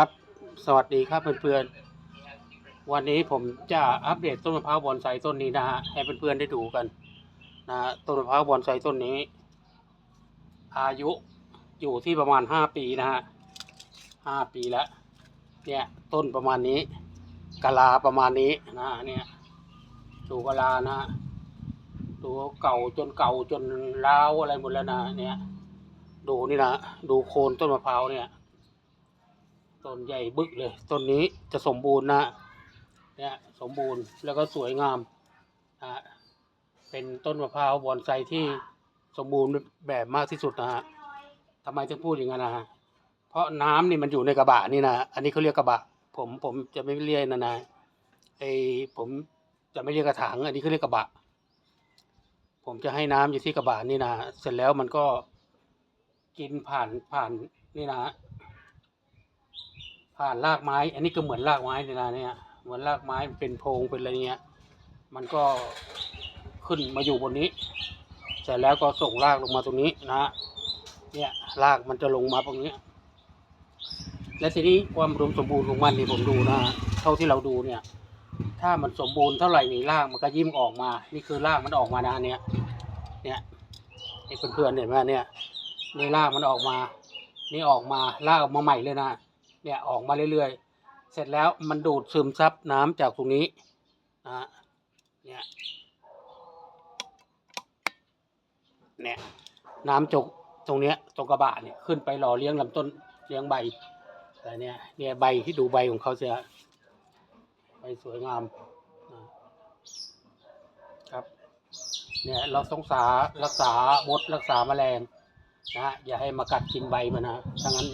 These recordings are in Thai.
ครับ สวัสดีครับเพื่อนๆ วันนี้ผมจะอัปเดตต้นมะพร้าวบอนไซต้นนี้นะฮะให้เพื่อนๆได้ดูกันนะฮะต้นมะพร้าวบอนไซต้นนี้ อายุอยู่ที่ประมาณห้าปีนะฮะห้าปีแล้วเนี่ยต้นประมาณนี้กะลาประมาณนี้นะเนี่ยดูกะลานะฮะดูเก่าจนเก่าจนร้าวอะไรหมดแล้วนะเนี่ยดูนี่นะดูโคนต้นมะพร้าวเนี่ย ต้นใหญ่บึกเลย ต้นนี้จะสมบูรณ์นะเนี่ยสมบูรณ์แล้วก็สวยงามนะเป็นต้นมะพร้าวบอนไซที่สมบูรณ์แบบมากที่สุดนะฮะทำไมถึงพูดอย่างนั้นนะฮะเพราะน้ำนี่มันอยู่ในกระบะนี่นะอันนี้เขาเรียกกระบะ ผมผมจะไม่เรียกนะนะไอผมจะไม่เรียกกระถางอันนี้เขาเรียกกระบะ ผมจะให้น้ำอยู่ที่กระบะนี่นะเสร็จแล้วมันก็กินผ่านผ่านนี่นะ ผ่านรากไม้ อันนี้ก็เหมือนรากไม้เลยนะเนี่ยเหมือนรากไม้เป็นโพรงเป็นอะไรเงี้ยมันก็ขึ้นมาอยู่บนนี้เสร็จแล้วก็ส่งรากลงมาตรงนี้นะเนี่ยรากมันจะลงมาตรงนี้ และทีนี้ความอุดมสมบูรณ์ของมันนี่ผมดูนะเท่าที่เราดูเนี่ย ถ้ามันสมบูรณ์เท่าไหร่นี่รากมันก็ยิ้มออกมา นี่คือรากมันออกมานะเนี่ยเนี่ยนี่เพื่อนๆเห็นไหมเนี่ยนี่รากมันออกมา นี่ออกมารากออกมาใหม่เลยนะ เนี่ยออกมาเรื่อยๆ เสร็จแล้วมันดูดซึมซับน้ำจากตรงนี้นะเนี่ยเนี่ยน้ำจกตรงเนี้ยตรงกระบะเนี่ยขึ้นไปหล่อเลี้ยงลำต้นเลี้ยงใบแต่เนี่ยเนี่ยใบที่ดูใบของเขาเสียใบสวยงามนะครับเนี่ยเราต้องสารักษามดรักษาแมลงนะฮะอย่าให้มากัดกินใบมันนะถ้างั้น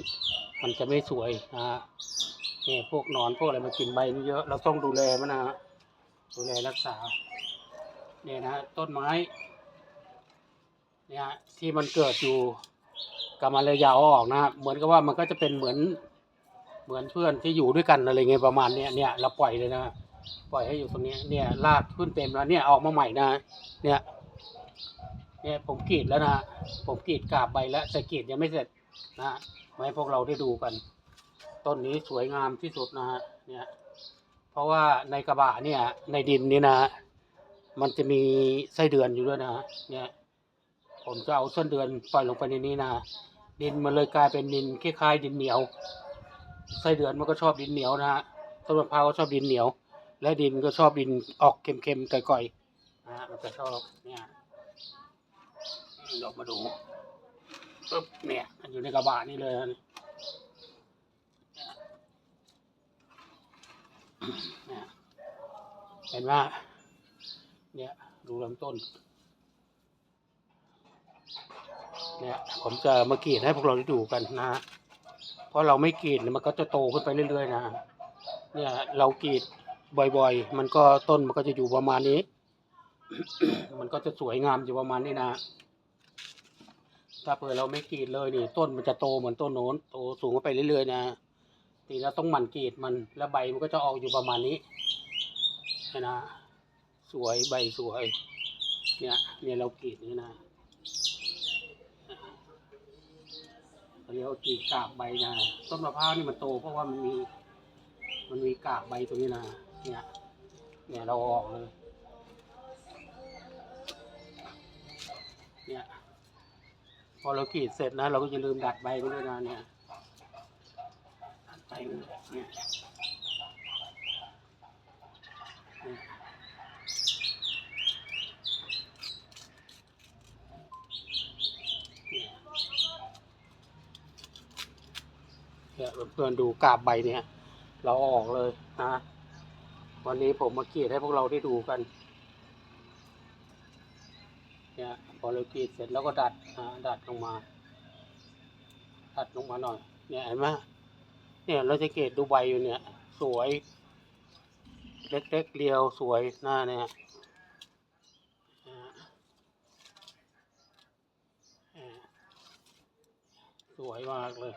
มันจะไม่สวยนะฮะนี่พวกหนอนพวกอะไรมากินใบนี่เยอะ เราต้องดูแลมันนะฮะดูแลรักษาเนี่ยนะต้นไม้เนี่ยที่มันเกิดอยู่กับมันเลยยาวออกนะเหมือนกับว่ามันก็จะเป็นเหมือนเหมือนเพื่อนที่อยู่ด้วยกันอะไรเงี้ยประมาณเนี้ยเนี่ยเราปล่อยเลยนะปล่อยให้อยู่ตรงนี้เนี่ยรากขึ้นเต็มแล้วเนี่ยออกมาใหม่นะ เนี่ย เนี่ยผมกรีดแล้วนะผมกรีดกาบใบแล้วแต่กรีดยังไม่เสร็จนะ มาให้พวกเราได้ดูกัน ต้นนี้สวยงามที่สุดนะฮะเนี่ยเพราะว่าในกระบะเนี่ยในดินนี่นะ มันจะมีไส้เดือนอยู่ด้วยนะเนี่ยผมจะเอาส้นเดือนปล่อยลงไปในนี้นะดินมันเลยกลายเป็นดินคล้ายๆดินเหนียวไส้เดือนมันก็ชอบดินเหนียวนะฮะต้นมะพร้าวก็ชอบดินเหนียว และดินก็ชอบดินออกเค็มๆก่อยๆนะฮะมันจะชอบเนี่ยเรามาดู ปึ๊บเนี่ยมันอยู่ในกระบะนี่เลยนะเนี่เห็นว่า เนี่ยดูลำต้น เนี่ยผมจะมากรีดให้พวกเราได้ดูกันนะฮะเพราะเราไม่กรีดมันก็จะโตขึ้นไปเรื่อยๆนะ เนี่ยเรากรีดบ่อยๆ มันก็ต้นมันก็จะอยู่ประมาณนี้ มันก็จะสวยงามอยู่ประมาณนี้นะ ถ้าเผื่อเราไม่กรีดเลยนี่ ต้นมันจะโตเหมือนต้นโน้นโตสูงขึ้นไปเรื่อยๆนะทีเราต้องหมั่นกรีดมันแล้วใบมันก็จะออกอยู่ประมาณนี้นะสวยใบสวย เนี่ยเนี่ยเรากรีดนี่นะเรียกว่ากรีดกาบใบนะต้นมะพร้าวนี่มันโตเพราะว่ามันมี มันมีกาบใบตรงนี้นะเนี่ยเนี่ยเราเอาอกเลย พอเรากรีดเสร็จนะเราก็จะลืมดัดใบไปด้วยนะเนี่ยดัดใบไปด้วยเนี่ยเนี่ยเพื่อนๆดูกาบใบเนี่ย เราออกเลยนะ วันนี้ผมมากรีดให้พวกเราได้ดูกัน เนี่ยพอเรากรีดเสร็จแล้วก็ดัดดัดลงมา ดัดลงมาหน่อย เนี่ยเห็นไหมเนี่ยเราจะเกตดูใบอยู่เนี่ย สวย เล็กๆเรียวสวยหน้าเนี่ยสวยมากเลย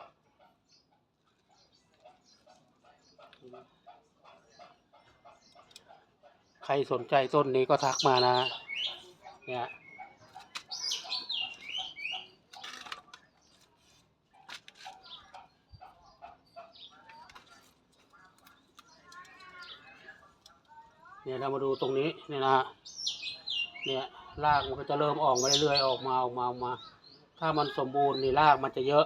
ใครสนใจต้นนี้ก็ทักมานะ เนี่ย เเนี่ยเรามาดูตรงนี้เนี่ยนะฮะเนี่ยรากมันก็จะเริ่มออกมาเรื่อยๆออกมาออกมาออกมา ถ้ามันสมบูรณ์นี่รากมันจะเยอะ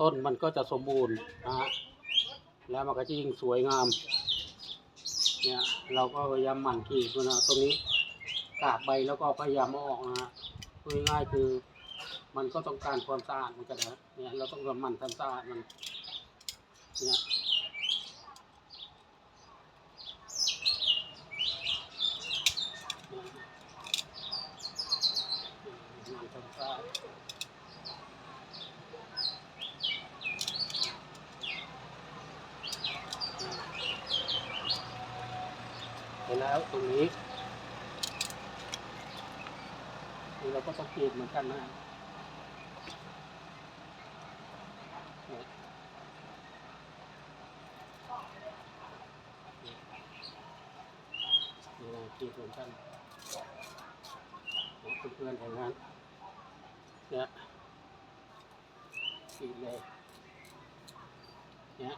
ต้นมันก็จะสมบูรณ์นะฮะแล้วมันก็จะยิ่งสวยงาม เนี่ยเราก็พยายามหมั่นกรีดนะตรงนี้กาบใบแล้วก็พยายามเอาออกนะฮะง่ายๆคือ มันก็ต้องการความสะอาดเหมือนกันนะเนี่ยเราต้องหมั่นทำสะอาดมันเนี่ยหมั่นทำสะอาด ไปแล้วตรงนี้นี่เราก็ต้องกรีดเหมือนกันนะนี่เราเกรีดเหมือนกันเพื่อนๆแถวนั้นเนี่ยกรีเลยเนี่ย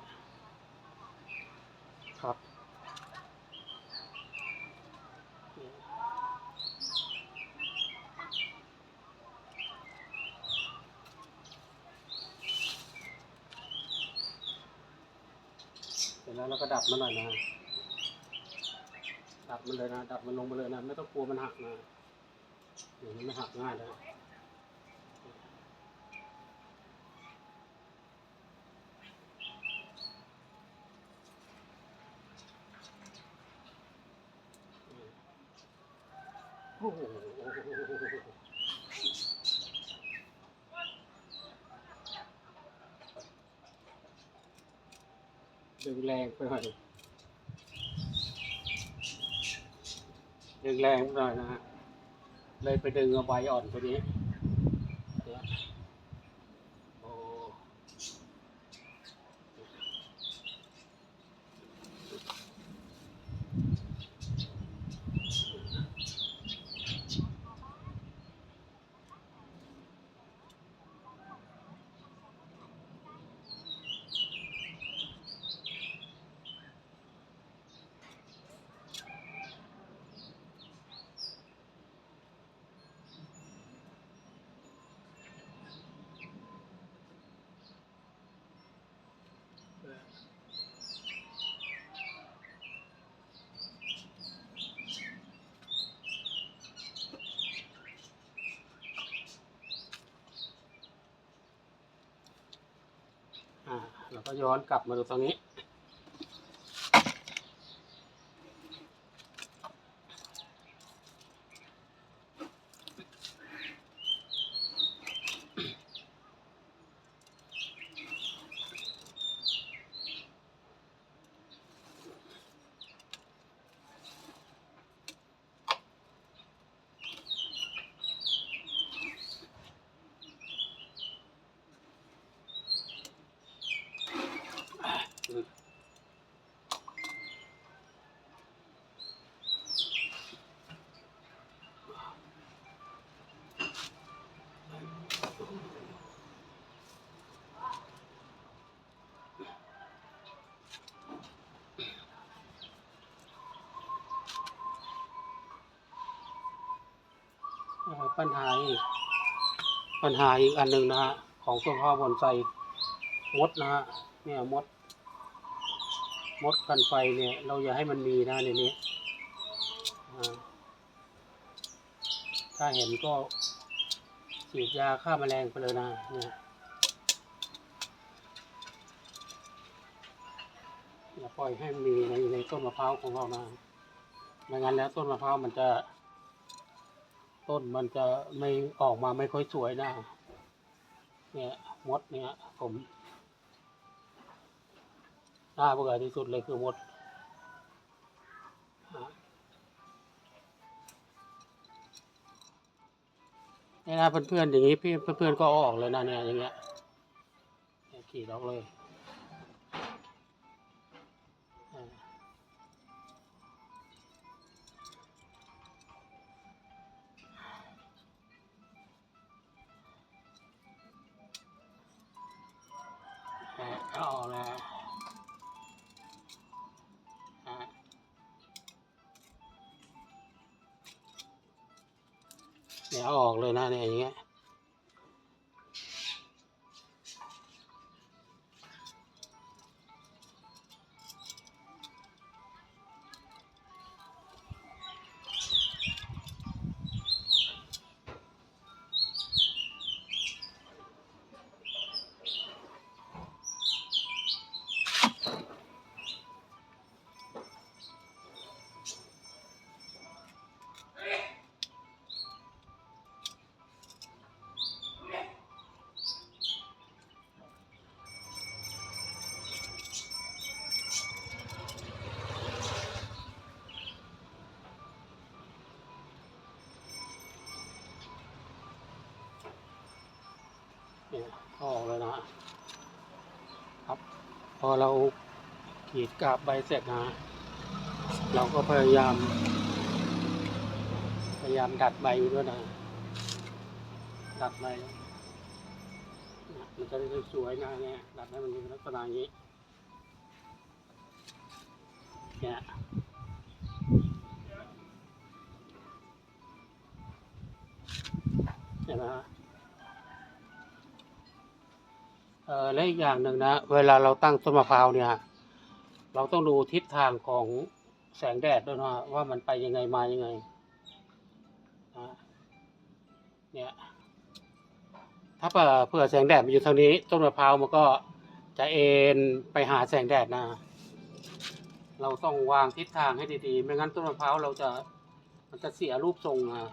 ครับเนี่ย เสร็จ แล้วเราก็ดับมันหน่อยนะ ดับมันเลยนะ ดับมันลงมาเลยนะ ไม่ต้องกลัวมันหักนะเดี๋ยวมันไม่หักง่ายนะโอ้โห ดึงแรงไปหน่อยดึงแรงไปหน่อยนะฮะเลยไปดึงเอาใบอ่อนตัวนี้เนี่ยโอ้อ่าเรา ก็ย้อนกลับมาดูตรงนี้ เอ่อ ปัญหาอีกปัญหาอีกอันหนึ่งนะฮะของต้นข้าวบอนไซมดนะฮะเนี่ยมด มดกันไฟเนี่ย เราอย่าให้มันมีนะในนี้ถ้าเห็นก็ฉีดยาฆ่าแมลงไปเลยนะเนี่ยอย่าปล่อยให้มีในในต้นมะพร้าวของเรานะไม่งั้นแล้วต้นมะพร้าวมันจะ ต้นมันจะไม่ออกมาไม่ค่อยสวยนะ เนี่ยมดเนี่ย ผมน่าเบื่อที่สุดเลยคือมดอะเนี่ยนะเพื่อนๆอย่างนี้พี่เพื่อนๆก็เอาออกเลยนะเนี่ยอย่างเงี้ยเนี่ยขี่ออกเลย เนี่ยออกเลยนะเนี่ยอย่างเงี้ย พอเรากรีดกาบใบเสร็จนะ เราก็พยายาม พยายามดัดใบด้วยนะ ดัดใบนะมันจะได้สวยนะเนี่ยดัดให้มันมีลักษณะอย่างนี้เนี่ยเห็นไหมฮะ ออและอีกอย่างหนึ่งนะ เวลาเราตั้งต้นมะพร้าวเนี่ย เราต้องดูทิศทางของแสงแดดด้วยนะว่ามันไปยังไงมายังไงนะเนี่ยถ้าเผื่อเผื่อแสงแดดมันอยู่ทางนี้ ต้นมะพร้าวมันก็จะเอ็นไปหาแสงแดดนะเราต้องวางทิศทางให้ดีๆ ไม่งั้นต้นมะพร้าวเราจะมันจะเสียรูปทรงอะ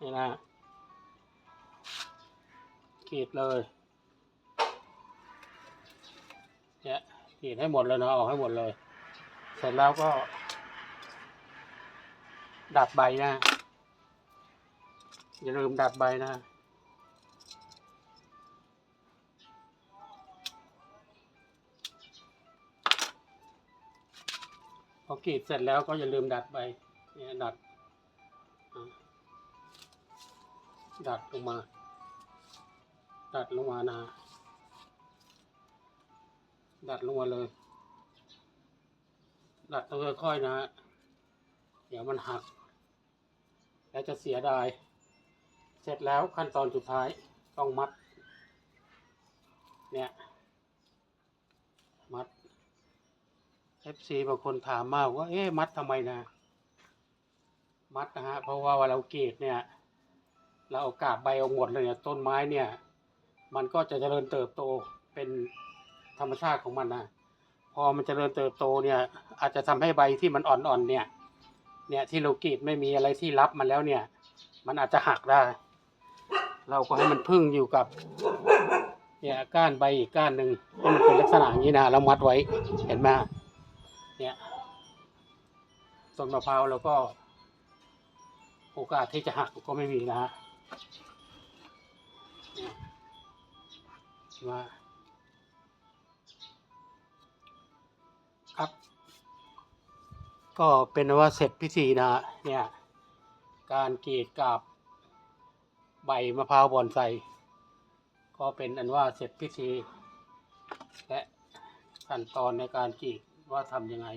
นี่นะกรีดเลยเนี่ยกรีดให้หมดเลยนะออกให้หมดเลย เสร็จแล้วก็ ดัดใบนะอย่าลืมดัดใบนะพอกรีดเสร็จแล้วก็อย่าลืมดัดใบเนี่ยดัดอ ดัดลงมา ดัดลงมานะดัดลงมาเลย ดัดต้องค่อยๆนะ เดี๋ยวมันหัก แล้วจะเสียดาย เสร็จแล้วขั้นตอนสุดท้ายต้องมัด เนี่ย มัด FC บางคนถามมาว่า เอ๊ะมัดทำไมนะมัดนะฮะเพราะว่าเวลาเรากรดเนี่ย เราเอากาบใบออกหมดเลยเนี่ยต้นไม้เนี่ย มันก็จะเจริญเติบโตเป็นธรรมชาติของมันนะพอมันเจริญเติบโตเนี่ยอาจจะทำให้ใบที่มันอ่อนๆเนี่ย เนี่ยที่เรากรีดไม่มีอะไรที่รับมันแล้วเนี่ย มันอาจจะหักได้ เราก็ให้มันพึ่งอยู่กับเนี่ยก้านใบอีกก้านหนึ่งให้มันเป็นลักษณะอย่างนี้นะแล้วมัดไว้เห็นไหมเนี่ยต้นมะพร้าวเราก็ โอกาสที่จะหักก็ไม่มีนะฮะ มาครับ ก็เป็นว่าเสร็จพิธีนะเนี่ย การกรีดกาบ ใบมะพร้าวบอนไซก็เป็นอันว่าเสร็จพิธี และขั้นตอนในการกรีดว่าทำยังไง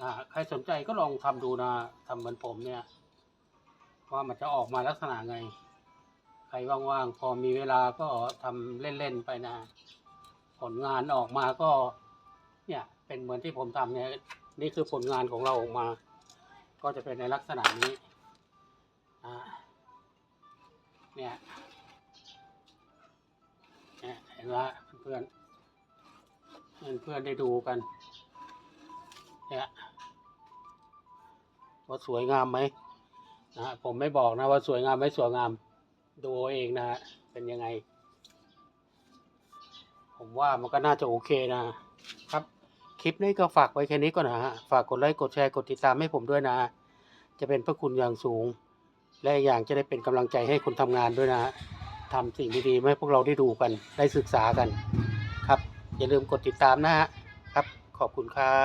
นะใครสนใจก็ลองทำดูนะทำเหมือนผมเนี่ย ว่ามันจะออกมาลักษณะไง ใครว่างๆพอมีเวลาก็ทำเล่นๆไปนะ ผลงานออกมาก็ เนี่ย เป็นเหมือนที่ผมทำเนี่ย นี่คือผลงานของเราออกมา ก็จะเป็นในลักษณะนี้อ่าเนี่ยเนี่ยเห็นว่าเพื่อนเพื่อนเพื่อนได้ดูกันเนี่ยว่าสวยงามไหม นะฮะผมไม่บอกนะว่าสวยงามไม่สวยงาม ดูเอาเองนะฮะเป็นยังไง ผมว่ามันก็น่าจะโอเคนะครับ คลิปนี้ก็ฝากไว้แค่นี้ก่อนนะฮะ ฝากกดไลค์กดแชร์กดติดตามให้ผมด้วยนะ จะเป็นพระคุณอย่างสูง และอีกอย่างจะได้เป็นกำลังใจให้คนทำงานด้วยนะฮะทำสิ่งดีๆมาให้พวกเราได้ดูกันได้ศึกษากัน ครับ อย่าลืมกดติดตามนะฮะครับขอบคุณครั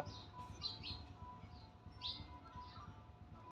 บ